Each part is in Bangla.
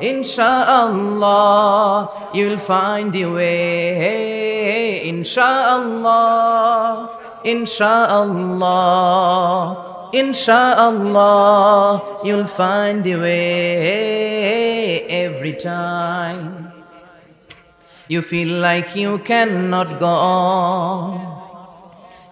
Insha'Allah, you'll find your way. Insha'Allah, Insha'Allah, Insha'Allah, you'll find your way every time. You feel like you cannot go on.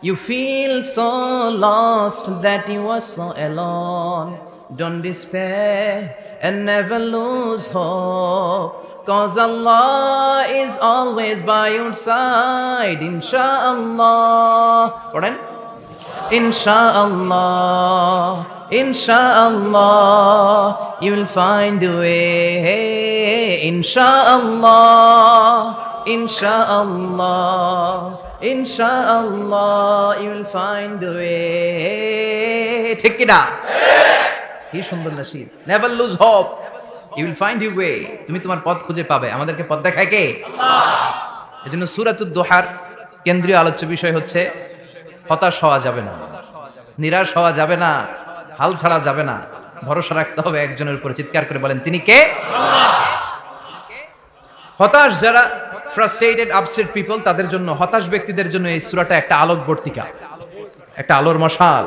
You feel so lost that you are so alone. Don't despair and never lose hope. Cause Allah is always by your side. Insha'Allah. Pardon? Insha'Allah, Insha'Allah, you'll find a way. Insha'Allah, Insha'Allah, Insha'Allah, you'll find a way. ঠিক কিনা কি সুন্দর Nasir never lose hope you will find you way তুমি তোমার পথ খুঁজে পাবে। আমাদেরকে পথ দেখায় কে? এই জন্য সুরাতুদ দোহার কেন্দ্রীয় আলোচ্য বিষয় হচ্ছে হতাশ হওয়া যাবে না। নিরাশ হওয়া যাবে না। হাল ছাড়া যাবে না। ভরসা রাখতে হবে একজনের উপরে। চিৎকার করে বলেন তিনি কে? হতাশ যারা ফ্রাস্ট্রেটেড আপসেট পিপল তাদের জন্য হতাশ ব্যক্তিদের জন্য এই সুরাটা একটা আলোক বর্তিকা একটা আলোর মশাল।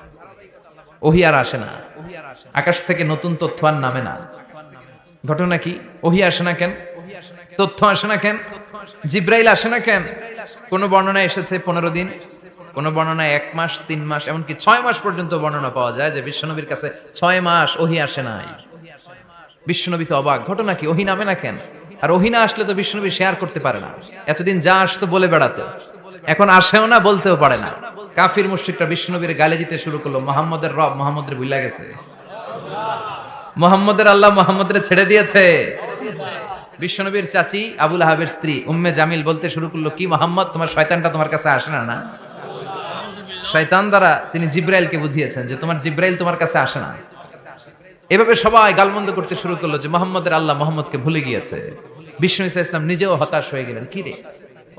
ওহি আর আসে না। আকাশ থেকে নতুন তথ্য আর নামে না। ঘটনা কি? ওহি আসে না কেন? তথ্য আসে না কেন? জিব্রাইল আসে না কেন? কোন বর্ণনা এসেছে পনেরো দিন? কোন বর্ণনায় এক মাস, তিন মাস, এমনকি ছয় মাস পর্যন্ত বর্ণনা পাওয়া যায় যে বিশ্বনবীর কাছে ছয় মাস ওহি আসে নাই। বিশ্বনবী তো অবাক। ঘটনা কি? ওহি নামে না কেন? আর ওহি না আসলে তো বিশ্বনবী শেয়ার করতে পারে না। এতদিন যা আসতো বলে বেড়াতো। এখন আসেও না বলতেও পারে না। কাফির মুশ্রিকরা বিশ্বনবীর গালে দিতে শুরু করল, মোহাম্মদের রব মোহাম্মদের ভুলা গেছে। মোহাম্মদের আল্লাহ মোহাম্মদের ছেড়ে দিয়েছে। বিশ্বনবীর চাচি আবুল আহাবের স্ত্রী উম্মে জামিল বলতে শুরু করল, কি মোহাম্মদ, তোমার শয়তানটা তোমার কাছে আসে না না? শয়তান দ্বারা তিনি জিব্রাইলকে বুঝিয়েছেন যে তোমার জিব্রাইল তোমার কাছে আসে না। এভাবে সবাই গালমন্দ করতে শুরু করল যে মোহাম্মদের আল্লাহ মোহাম্মদকে ভুলে গিয়েছে। বিষ্ণু ইসা ইসলাম নিজেও হতাশ হয়ে গেলেন, কি রে?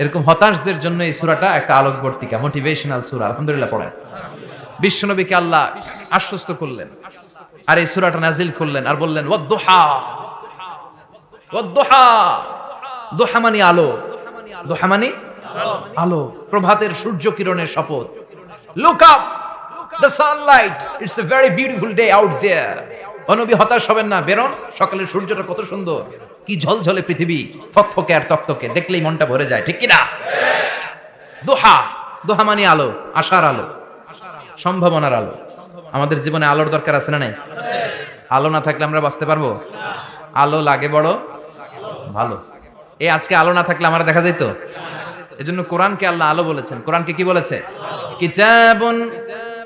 এরকম হতাশদের জন্য এই সূরাটা একটা আলোকবর্তিকা মোটিভেশনাল সূরা। আলহামদুলিল্লাহ, পড়েন। বিশ্বনবীকে আল্লাহ আশ্বস্ত করলেন আর এই সূরাটা নাজিল করলেন আর বললেন আলো। আলো। প্রভাতের সূর্য কিরণের শপথ। Look up the sunlight it's a very beautiful day out there অনবী হতাশ হবেন না, বেরোন। সকালের সূর্যটা কত সুন্দর। কি ঝলঝলে পৃথিবী, ফকফকে আর তকতকে, দেখলেই মনটা ভরে যায়, ঠিক কি না দোহা দোহা মানে আলো, আশার আলো, সম্ভাবনার আলো। আমাদের জীবনে আলোর দরকার আছে না নাই? আলো না থাকলে আমরা বাঁচতে পারব? আলো লাগে বড়, ভালো। এই আজকে আলো না থাকলে আমরা দেখা যেত এজন্য কোরআনকে আল্লাহ আলো বলেছেন। কোরআনকে কি বলেছে? কিতাবুন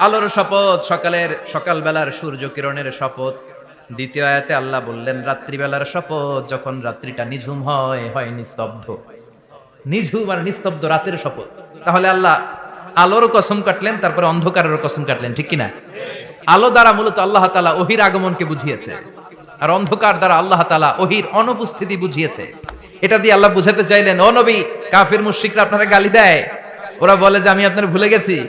আলোর শপথ, সকালের সকাল বেলার সূর্য কিরণের শপথ। দ্বিতীয় আয়াতে আল্লাহ বললেন, রাত্রিবেলার শপথ, যখন রাত্রিটা নিঝুম হয় হয় নিস্তব্ধ। নিঝুম আর নিস্তব্ধ রাতের শপথ। তাহলে আল্লাহ আলোর কসম কাটলেন, তারপরে অন্ধকারের কসম কাটলেন, ঠিক কিনা? আলো দ্বারা মূলত আল্লাহ তালা ওহির আগমনকে বুঝিয়েছে। আর অন্ধকার দ্বারা আল্লাহ তালা ওহির অনুপস্থিতি বুঝিয়েছে। এটা দিয়ে আল্লাহ বুঝাতে চাইলেন, ও নবী, কাফির মুশরিকরা আপনারা গালি দেয়। ওরা বলে যে, আমি আপনার ভুলে গেছি।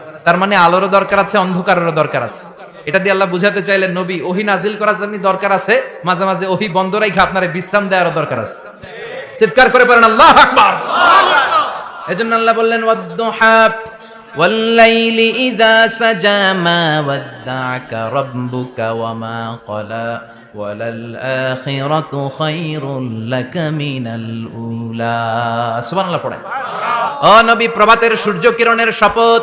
তার মানে আলোরও দরকার আছে অন্ধকারেরও দরকার আছে এটা দিয়ে আল্লাহ বুঝাতে চাইলেন নবী ওহি নাজিল করার জন্য দরকার আছে মাঝে মাঝে ওহি বন্ধ রাখে আপনার বিশ্রাম দেওয়ারও দরকার আছে চিৎকার করে পারেন আল্লাহ আকবার এজন্য আল্লাহ বললেন ওয়াদ্দুহা والليل إذا سجى ما ودعك ربك وما قلى وللآخرة خير لك من الأولى সুবহানাল্লাহ পড়ে ও নবী প্রভাতের সূর্য কিরণের শপথ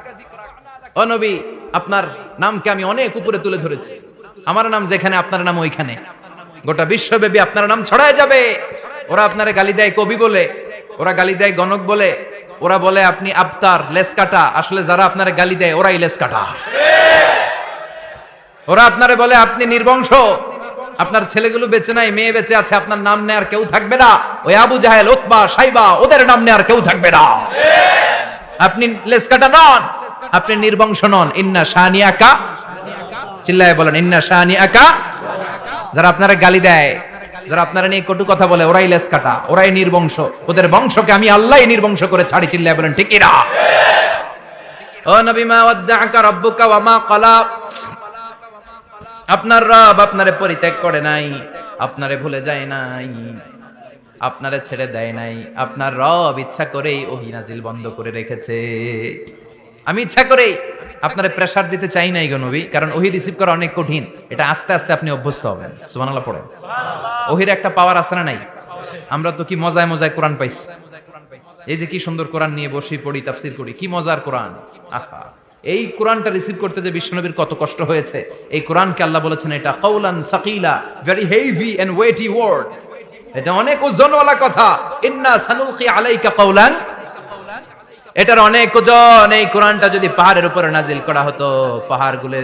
ও নবী, আপনার নামকে আমি অনেক উপরে তুলে ধরেছি। আমার নাম যেখানে, আপনার নাম ওইখানে। গোটা বিশ্বব্যাপী আপনার নাম ছড়ায় যাবে। ওরা আপনারে গালি দেয় কবি বলে, ওরা গালি দেয় গণক বলে, ওরা বলে আপনি আবতার লেস কাটা আসলে যারা আপনারে গালি দেয়, ওরাই লেস কাটা ওরা আপনারে বলে, আপনি নির্বংশ। আপনার ছেলেগুলো বেঁচে নাই, মেয়ে বেঁচে আছে, আপনার নাম নেয়ার কেউ থাকবে না। ওই আবু জাহেল ওতবা সাইবা, ওদের নাম নেয়ার কেউ থাকবে না। আপনি লেস কাটা নন। আপনি নির্বংশ নন। ইন্না শানিয়াকা, চিল্লায় বলেন, ইন্না শানিয়াকা, যারা আপনারা গালি দেয়, যারা আপনারা নিয়ে কটু কথা বলে, ওরাই লেস কাটা, ওরাই নির্বংশ। ওদের বংশকে আমি আল্লাহ নির্বংশ করে ছাড়ি, চিল্লায় বলেন, ঠিক না ও নবী, মা ওয়াদ্দাআকা রাব্বুকা ওয়া মা ক্বালা। আপনার রব আপনারে পরিত্যাগ করে নাই, আপনারে ভুলে যায় নাই, আপনারে ছেড়ে দেয় নাই, আপনার রব ইচ্ছা করেই ওহি নাজিল বন্ধ করে রেখেছে। আমি ইচ্ছা করে আপনারে প্রেসার দিতে চাই নাই গো নবী, কারণ ওহি রিসিভ করা অনেক কঠিন। এটা আস্তে আস্তে আপনি অভ্যস্ত হবেন। সুবহানাল্লাহ পড়েন। ওহির একটা পাওয়ার আছে না নাই? আমরা তো কি মজায় মজায় কোরআন পাইছি। এই যে কি সুন্দর কোরআন নিয়ে বসি পড়ি, তাফসির করি, কি মজার কোরআন? আহা! এই কোরআনটা রিসিভ করতে যে বিশ্বনবীর কত কষ্ট হয়েছে, এই কোরআনকে আল্লাহ বলেছেন এটা কৌলান সাকিলা very heavy and weighty word এটা অনেক ওজনওয়ালা কথা। ইন্না সানুলকি আলাইকা কৌলান এটার অনেক ওজন এই কোরআনটা যদি পাহাড়ের উপরে নাজিল করা হতো, পাহাড়গুলো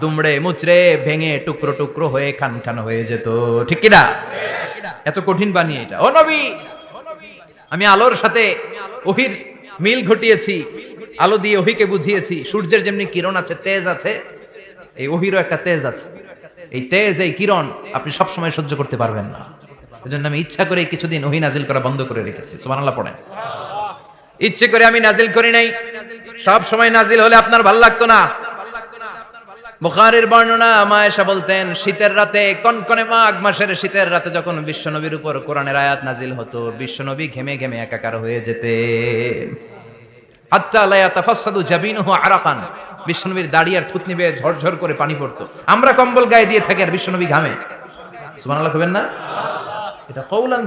দুমড়ে মুচড়ে ভেঙে টুকরো টুকরো হয়ে খান খান হয়ে যেত। ঠিক কিনা এত কঠিন বানিয়ে এটা। ও নবী, আমি আলোর সাথে ওহির মিল ঘটিয়েছি, আলো দিয়ে ওহিকে বুঝিয়েছি, সূর্যের যেমনি কিরণ আছে, তেজ আছে, এই ওহিরও একটা তেজ আছে। এই তেজ, এই কিরণ আপনি সব সময় সহ্য করতে পারবেন না। এজন্য আমি ইচ্ছা করে কিছুদিন ওহি নাজিল করা বন্ধ করে রেখেছি। সুবহানাল্লাহ পড়েন। ইচ্ছে করে আমি নাজিল করি নাই। সব সময় নাজিল হলে আপনার ভালো লাগতো না। বুখারীর বর্ণনা বলতেন, শীতের রাতে, কনকনে মাঘ মাসের শীতের রাতে যখন বিশ্বনবীর উপর কোরআনের আয়াত নাজিল হতো, বিশ্বনবী ঘেমে ঘেমে একাকার হয়ে জাবিনুহু আরাকান। বিশ্বনবীর আর ঝরঝর করে পানি পড়তো। আমরা কম্বল গায়ে দিয়ে থাকি আর বিশ্বনবী ঘামে। না? এটা কৌলান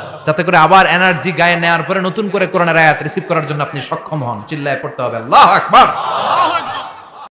যাতে করে আবার এনার্জি গায়ে নেওয়ার পরে নতুন করে কোরআনের আয়াত রিসিভ করার জন্য আপনি সক্ষম হন। চিল্লায় পড়তে হবে। আল্লাহ আকবার।